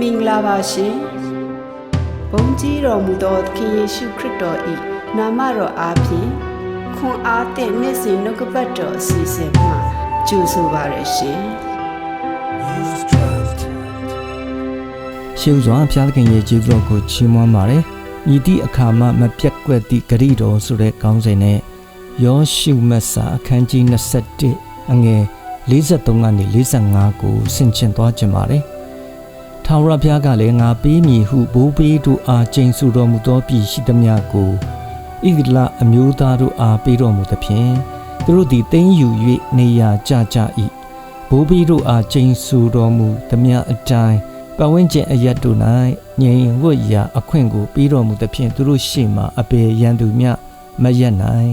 မင်္ဂလာပါရှင်ဘုန်းကြီးတော်မူသောသခင်ယေရှုခရစ်တော်၏နာမတော်အားဖြင့်ခွန်အားသည့်နေ့စဉ်နှုတ်ကပတ်တော်အစီအစဉ်မှာကြိုဆိုပါရရှင်ရှေးဥစွာဘုရားသခင်ရဲ့ကျေးဇူးတော်ကိုချီးမွမ်းပါတယ်။ဤသည့်အခါမှမပြတ်ကွက်သည့်ဂရိတော်ဆိုတဲ့ခေါင်းစဉ်နဲ့ယောရှုမတ်စာအခန်းကြီး21အငယ်53ကနေ45ကိုဆင်ခြင်သွားကြပါတယ်။ ထာဝရဘုရားကလည်းငါပေးမည်ဟုဘိုးဘေးတို့အားကျိန်ဆူတော်မူသောပြည်ရှိသမျှကိုဣဂလအမျိုးသားတို့အားပေးတော်မူသဖြင့်သူတို့သည်သိမ်းယူ၍နေရာကျကြ၏။ဘိုးဘေးတို့အားကျိန်ဆူတော်မူသမျှအတိုင်းပတ်ဝန်းကျင်အရက်တို့၌ငြိမ်ဝတ်ရာအခွင့်ကိုပေးတော်မူသဖြင့်သူတို့ရှေ့မှအပေရန်သူမြမရက်နိုင်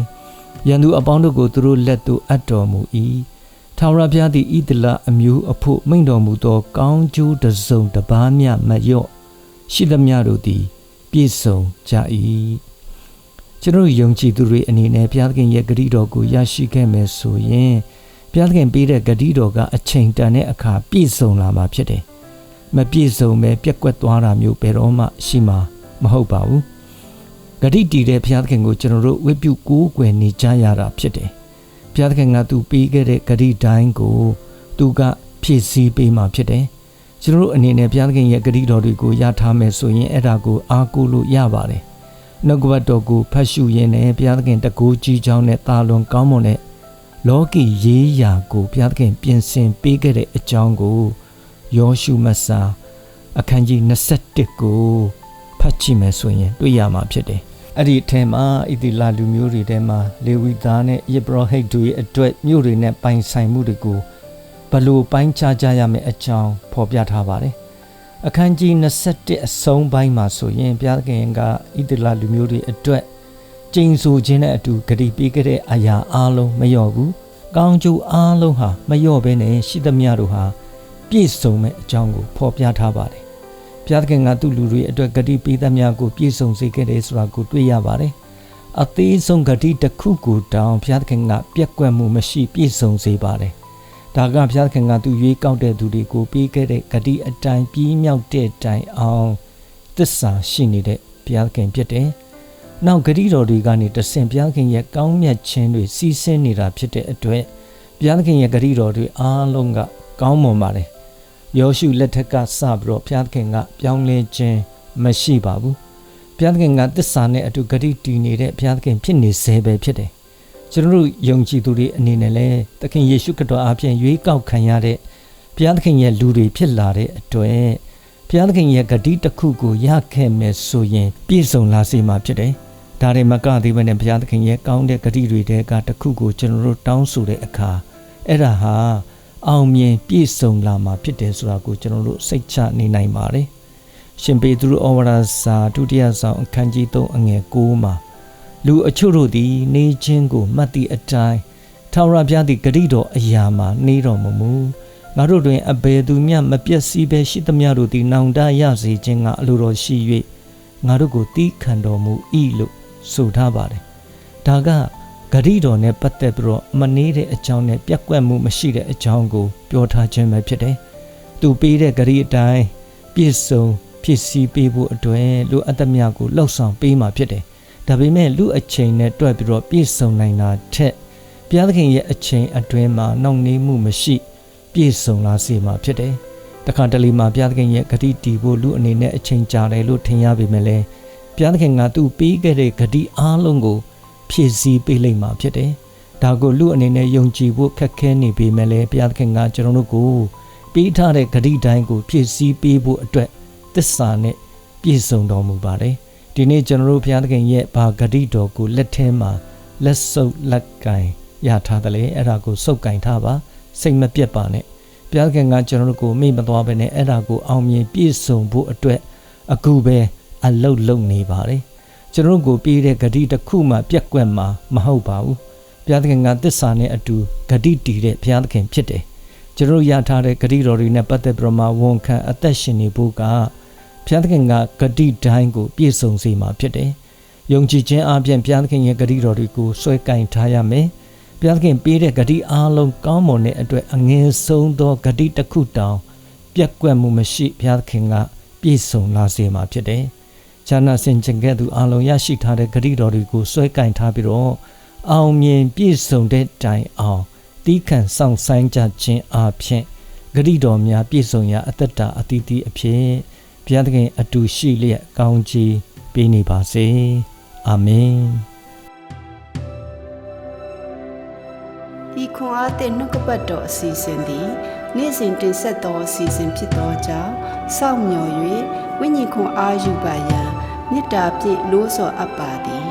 ရန်သူအပေါင်းတို့ကိုသူတို့လက်သို့အပ်တော်မူ၏ ထာဝရဘုရားသည်ဣဒလအမျိုးအဖို့မိန့်တော်မူသော ကောင်းကျိုးတစ်စုံတစ်ပါးမျှမလျော့ရှိသမျှတို့သည် ပြည့်စုံကြ၏ကျွန်တော်ယုံကြည်သူတွေအနေနဲ့ဘုရားသခင်ရဲ့ဂရုတော်ကိုရရှိခဲ့မယ်ဆိုရင်ဘုရားသခင်ပေးတဲ့ဂရုတော်ကအချိန်တန်တဲ့အခါပြည့်စုံလာမှာဖြစ်တယ်မပြည့်စုံပဲပြက်ကွက်သွားတာမျိုးဘယ်တော့မှရှိမှာမဟုတ်ပါဘူးဂတိတည်တဲ့ဘုရားသခင်ကိုကျွန်တော်တို့ဝိပုကိုးကွယ်နေကြရတာဖြစ်တယ် ဘုရားသခင်ကသူပေးခဲ့တဲ့ဂတိတိုင်းကိုသူကဖြည့်ဆည်းပေးမှာဖြစ်တယ်ကျွန်တော်တို့အနေနဲ့ဘုရားသခင်ရဲ့ဂတိတော်တွေကိုရထားမယ်ဆိုရင်အဲ့ဒါကိုအားကိုးလို့ရပါတယ်နှုတ်ကပတ်တော်ကိုဖတ်ရှုရင်းနဲ့ဘုရားသခင်တကူကြီးချောင်းနဲ့တာလွန်ကောင်းမွန်တဲ့လောကီရေးရာကိုဘုရားသခင်ပြင်ဆင်ပေးခဲ့တဲ့အကြောင်းကိုယောရှုမတ်စာအခန်းကြီး21ကိုဖတ်ကြည့်မယ်ဆိုရင်တွေ့ရမှာဖြစ်တယ်။ အဲ့ဒီအထက်မှာဣတိလလူမျိုးတွေထဲမှာလေဝိသားနဲ့ယေဘရဟိတ်တို့ရဲ့အတွက်မြို့တွေနဲ့ပိုင်ဆိုင်မှုတွေကိုဘလို့ပိုင်းခြားကြရမယ့်အကြောင်းဖော်ပြထားပါတယ်။အခန်းကြီး21အဆုံးပိုင်းမှာဆိုရင်ဘုရားသခင်ကဣတိလလူမျိုးတွေအတွက်ကျိန်ဆိုခြင်းနဲ့အတူဂတိပေးခဲ့တဲ့အရာအလုံးမလျော့ဘူး။ကောင်းကျိုးအလုံးဟာမလျော့ဘဲနဲ့ရှိသမျှတို့ဟာပြည့်စုံမဲ့အကြောင်းကိုဖော်ပြထားပါတယ်။ ဘုရားသခင်ကသူ့လူတွေအတွက်ဂတိပေးသမျှကိုပြည့်စုံစေခဲ့တယ်ဆိုတာကိုတွေ့ရပါတယ်။အသေးဆုံးဂတိတစ်ခုကိုတောင်ဘုရားသခင်ကပြက်ကွက်မှုမရှိပြည့်စုံစေပါတယ်။ဒါကဘုရားသခင်ကသူရွေးကောက်တဲ့သူတွေကိုပေးခဲ့တဲ့ဂတိအတိုင်းပြီးမြောက်တဲ့တိုင်အောင်သစ္စာရှိနေတဲ့ဘုရားသခင်ဖြစ်တယ်။နောက်ဂတိတော်တွေကနေတဆင့်ဘုရားသခင်ရဲ့ကောင်းမြတ်ခြင်းတွေစီးဆင်းနေတာဖြစ်တဲ့အတွက်ဘုရားသခင်ရဲ့ဂတိတော်တွေအားလုံးကကောင်းမွန်ပါတယ် ယောရှုလက်ထက်ကစပြီးတော့ဘုရားသခင်ကပြောင်းလဲခြင်းမရှိပါဘူးဘုရားသခင်ကသစ္စာနဲ့အတူဂတိတည်နေတဲ့ဘုရားသခင်ဖြစ်နေစေပဲဖြစ်တယ်ကျွန်တော်တို့ယုံကြည်သူတွေအနေနဲ့လည်းသခင်ယေရှုခရစ်တော်အားဖြင့်ရွေးကောက်ခံရတဲ့ဘုရားသခင်ရဲ့လူတွေဖြစ်လာတဲ့အတွက်ဘုရားသခင်ရဲ့ဂတိတစ်ခုကိုရခဲ့မယ်ဆိုရင် ပြည့်စုံလာစေမှာဖြစ်တယ်ဒါတွေမကသေးဘဲနဲ့ဘုရားသခင်ရဲ့ကောင်းတဲ့ဂတိတွေတဲကတစ်ခုကိုကျွန်တော်တို့တောင်းဆိုတဲ့အခါအဲ့ဒါဟာ အောင်မြင်ပြည့်စုံလာမှာဖြစ်တယ်ဆိုတာကိုကျွန်တော်တို့စိတ်ချနေနိုင်ပါတယ်။ရှင်ပေသူဩဝါဒစာဒုတိယဆောင်အခန်းကြီး3အငယ်9မှာလူအချို့တို့သည် နေခြင်းကိုမှတ်သည့်အတိုင်းထာဝရဘုရားသည်ဂရိတော်အရာမှာနေတော်မမူငါတို့တွင်အဘယ်သူမျှမပြည့်စည်ပဲရှိသမျှတို့သည်နောင်တရစေခြင်းကအလိုတော်ရှိ၍ငါတို့ကိုတီးခံတော်မူ၏လို့ဆိုထားပါတယ်။ဒါက ဂရိတော်နဲ့ပတ်သက်ပြီးတော့မနေတဲ့အကြောင်းနဲ့ပြက်ကွက်မှုမရှိတဲ့အကြောင်းကိုပြောထားခြင်းပဲဖြစ်တယ်။သူပေးတဲ့ဂရိအတိုင်းပြည့်စုံဖြစ်စည်းပေးဖို့အတွက်လူအသက်မြတ်ကိုလှောက်ဆောင်ပေးမှာဖြစ်တယ်။ဒါပေမဲ့လူအချိန်နဲ့တွက်ပြီးတော့ပြည့်စုံနိုင်တာထက်ဘုရားသခင်ရဲ့အချိန်အတွင်းမှာနှောင့်နှေးမှုမရှိပြည့်စုံလာစေမှာဖြစ်တယ်။တခါတလေမှာဘုရားသခင်ရဲ့ဂတိတည်ဖို့လူအနေနဲ့အချိန်ကြာတယ်လို့ထင်ရပေမဲ့လည်းဘုရားသခင်ကသူ့ပေးခဲ့တဲ့ဂတိအားလုံးကို ဖြည့်ဆည်းပေးလိမ့်မှာဖြစ်တယ်။ဒါကိုလူအနေနဲ့ယုံကြည်ဖို့ခက်ခဲနေပေမဲ့လည်းဘုရားသခင်ကကျွန်တော်တို့ကိုပေးထားတဲ့ဂတိတိုင်းကိုဖြည့်ဆည်းပေးဖို့အတွက်သစ္စာနဲ့ပြည့်စုံတော်မူပါတယ်။ဒီနေ့ကျွန်တော်တို့ဘုရားသခင်ရဲ့ဘာဂတိတော်ကိုလက်ထဲမှာလက်ဆုပ်လက်ကင်ရထားတယ်လေအဲ့ဒါကိုစုပ်ကင်ထားပါစိတ်မပြတ်ပါနဲ့ဘုရားသခင်ကကျွန်တော်တို့ကိုမိမသွားဘဲနဲ့အဲ့ဒါကိုအောင်မြင်ပြည့်စုံဖို့အတွက်အခုပဲအလုတ်လုံနေပါတယ် ကျွန်တော်ကိုပေးတဲ့ဂတိတစ်ခုမှပြက်ကွက်မှာမဟုတ်ပါဘူးဘုရားသခင်ကသစ္စာနဲ့အတူဂတိတည်တဲ့ဘုရားသခင်ဖြစ်တယ်ကျွန်တော်ရထားတဲ့ဂတိတော်တွေနဲ့ပတ်သက်ပြီးမှဝန်ခံအသက်ရှင်နေဖို့ကဘုရားသခင်ကဂတိတိုင်းကိုပြည့်စုံစေမှာဖြစ်တယ်ယုံကြည်ခြင်းအပြင်ဘုရားသခင်ရဲ့ဂတိတော်တွေကိုဆွဲကင်ထားရမယ်ဘုရားသခင်ပေးတဲ့ဂတိအားလုံးကောင်းမွန်တဲ့အတွက်အငယ်ဆုံးသောဂတိတစ်ခုတောင် ပြက်ကွက်မှုမရှိဘုရားသခင်ကပြည့်စုံလာစေမှာဖြစ်တယ်။ ဈာနာစင်ကြင်ကဲ့သို့အလုံးရရှိထားတဲ့ဂရိတော်တွေကိုစွဲကင်ထားပြီးတော့အောင်မြင်ပြည့်စုံတဲ့တိုင်အောင်တီးခံဆောင်ဆိုင်ကြခြင်းအပြင်ဂရိတော်များပြည့်စုံရာအသက်တာအတီးတီးအဖြစ်ဘုရားသခင်အတူရှိလျက်ကောင်းချီးပေးနေပါစေ။အာမင်ဤခွန်အားသည့်နှုတ်ကပတ်တော်အစီအစဉ်သည်နေ့စဉ်တင်ဆက်သောအစီအစဉ်ဖြစ်သောကြောင့်စောင့်မျှော်၍ဝိညာဉ်ခွန်အားယူပါရန် မေတ္တာဖြင့်လို့ဆော်အပ်ပါသည်